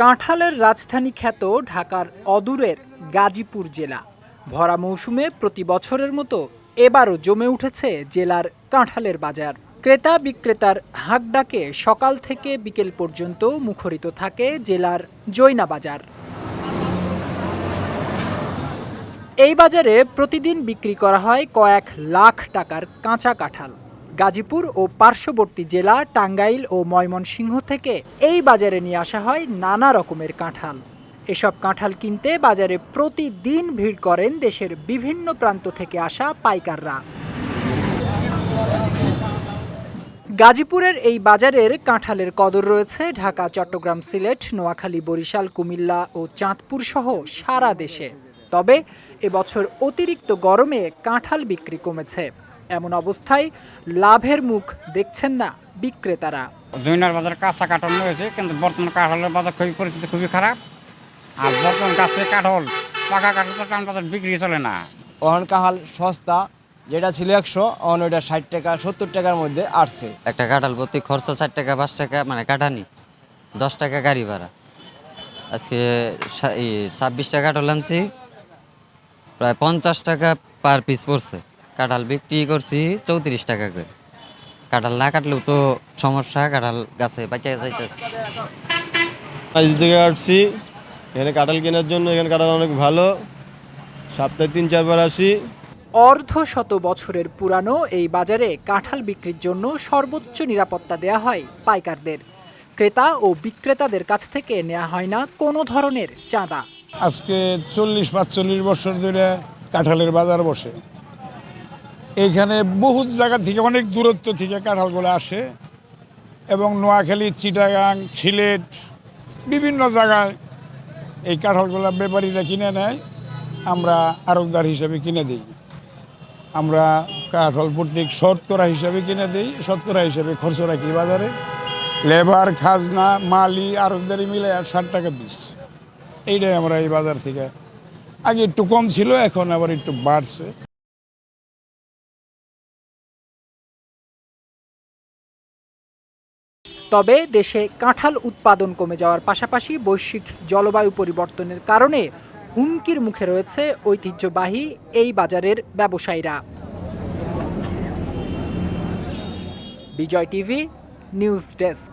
কাঁঠালের রাজধানী খ্যাত ঢাকার অদূরের গাজীপুর জেলা। ভরা মৌসুমে প্রতি বছরের মতো এবারও জমে উঠেছে জেলার কাঁঠালের বাজার। ক্রেতা বিক্রেতার হাঁকডাকে সকাল থেকে বিকেল পর্যন্ত মুখরিত থাকে জেলার জৈনা বাজার। এই বাজারে প্রতিদিন বিক্রি করা হয় কয়েক লাখ টাকার কাঁচা কাঁঠাল। গাজীপুর ও পার্শ্ববর্তী জেলা, টাঙ্গাইল ও ময়মনসিংহ থেকে এই বাজারে নিয়ে আসা হয় নানা রকমের কাঁঠাল। এসব কাঁঠাল কিনতে বাজারে প্রতিদিন ভিড় করেন দেশের বিভিন্ন প্রান্ত থেকে আসা পাইকাররা। গাজীপুরের এই বাজারের কাঁঠালের কদর রয়েছে ঢাকা, চট্টগ্রাম, সিলেট, নোয়াখালী, বরিশাল, কুমিল্লা ও চাঁদপুর সহ সারা দেশে। তবে এবছর অতিরিক্ত গরমে কাঁঠাল বিক্রি কমেছে। এমন অবস্থায় লাভের মুখ দেখছেন না বিক্রেতারা। জৈনার বাজার কাঁচা কাঠল রয়েছে কিন্তু বর্তমান কাঠলের বাজার খুবই পরিস্থিতি খুবই খারাপ। আর বর্তমান গাছে কাঠল পাকা কাঠল তো টান বাজার বিক্রি চলে না। অহন কাহাল সস্তা যেটা ছিল একশো অহন ওইটা ষাট টাকা সত্তর টাকার মধ্যে আসছে। একটা কাঁঠাল প্রতি খরচ ষাট টাকা পাঁচ টাকা মানে কাটানি দশ টাকা গাড়ি ভাড়া। আজকে ছাব্বিশ টাকা কাঁঠাল আনছি প্রায় পঞ্চাশ টাকা পার পিস পড়ছে। কাঁঠাল বিক্রি করছি চৌত্রিশ টাকা করে। কাঁঠাল না কাটলেও তো সমস্যা কাঁঠাল গাছে পাইতে যাইতেছে। আজ থেকে আসছি এখানে কাঁঠাল কেনার জন্য এখানে কাঁঠাল অনেক ভালো। সপ্তাহে তিন চারবার আসি। অর্ধ শত বছরের পুরানো এই বাজারে কাঁঠাল বিক্রির জন্য সর্বোচ্চ নিরাপত্তা দেয়া হয় পাইকারদের। ক্রেতা ও বিক্রেতাদের কাছ থেকে নেওয়া হয় না কোনো ধরনের চাঁদা। আজকে চল্লিশ পাঁচচল্লিশ বছর ধরে কাঁঠালের বাজার বসে। এইখানে বহুত জায়গা থেকে, অনেক দূরত্ব থেকে কাঁঠালগুলো আসে। এবং নোয়াখালী, চিটাগাং, সিলেট, বিভিন্ন জায়গায় এই কাঁঠালগুলো ব্যাপারীরা কিনে নেয়। আমরা আরকদার হিসাবে কিনে দিই। আমরা কাঁঠাল প্রত্যেক শতকরা হিসাবে কিনে দিই, শতকরা হিসাবে খরচ রাখি বাজারে। লেবার, খাজনা, মালি আরকদারি মিলে আর ষাট টাকা পিস। এইটাই আমরা এই বাজার থেকে। আগে একটু কম ছিল, এখন আবার একটু বাড়ছে। তবে দেশে কাঁঠাল উৎপাদন কমে যাওয়ার পাশাপাশি বৈশ্বিক জলবায়ু পরিবর্তনের কারণে হুমকির মুখে রয়েছে ঐতিহ্যবাহী এই বাজারের ব্যবসায়ীরা। Bijoy TV, news desk.